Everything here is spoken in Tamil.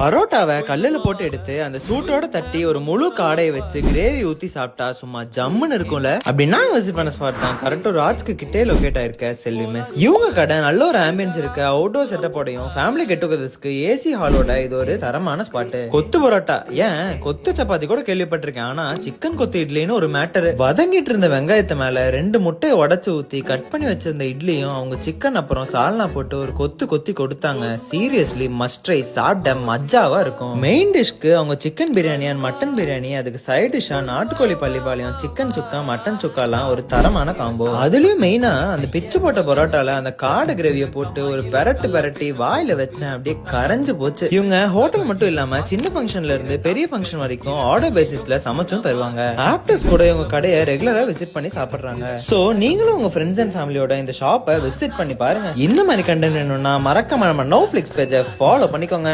பரோட்டாவை கல்லில் போட்டு எடுத்து அந்த சூட்டோட தட்டி ஒரு முழு காடையை வச்சு கிரேவி ஊத்தி சாப்பிட்டா சும்மா ஜம்முன்னு இருக்கும்ல? அப்படின்னா விசிட் பண்ண ஸ்பாட் தான். கரெக்ட் ஒரு ஆர்ட்ஸ்க்கு கிட்டே லொகேட் ஆயிருக்க செல்வி மெஸ் இவங்க கடை நல்ல ஒரு ஆம்பியன்ஸ் இருக்க. அவுட்டோர் செட்டப்போடையும் ஃபேமிலி கெட் டுகெதர்ஸ்க்கு ஏசி ஹாலோட இது ஒரு தரமான ஸ்பாட்டு கொத்து பரோட்டா. ஏன்? கொத்து சப்பாத்தி கூட கேள்விப்பட்டிருக்கேன். ஆனா சிக்கன் கொத்து இட்லின்னு ஒரு மேட்டர் வதங்கிட்டு இருந்த வெங்காயத்து மேல ரெண்டு முட்டையை உடச்சு ஊத்தி கட் பண்ணி வச்சிருந்த இட்லியும் அவங்க சிக்கன் அப்புறம் சால்னா போட்டு ஒரு கொத்து கொத்தி கொடுத்தாங்க. சீரியஸ்லி மஸ்ட்ரை சாப்பிட்ட மஜாவா இருக்கும்? மெயின் டிஷ்க்கு அவங்க chicken biryani and mutton biryani அதுக்கு சைட் டிஷ்ஷா நாட்டுக்கோழி பள்ளிப்பாளையம் சிக்கன் சுக்கா மட்டன் சுக்காலாம் ஒரு தரமான காம்போ அதுலயும் மெயினா அந்த பிச்சு போட்ட பரோட்டால அந்த காடு கிரேவிய போட்டு ஒரு பெரட்டு பெரட்டி வாயில வச்சேன் அப்படியே கரைஞ்சு போச்சு. இவங்க ஹோட்டல் மட்டும் இல்லாம சின்ன ஃபங்க்ஷன்ல இருந்து பெரிய ஃபங்க்ஷன் வரைக்கும் ஆர்டர் பேசிஸ்ல சமைச்சும் தருவாங்க. ஆக்டர்ஸ் கூட இவங்க கடையை ரெகுலரா விசிட் பண்ணி சாப்பிடுறாங்க. சோ நீங்களும் உங்க ஃப்ரெண்ட்ஸ் அண்ட் ஃபேமிலியோட இந்த ஷாப்பை விசிட் பண்ணி பாருங்க. இந்த மாதிரி கண்டென்ட் வேணும்னா மறக்காம நம்ம நோ ஃபிளிக்ஸ் பேஜை ஃபாலோ பண்ணிக்கோங்க.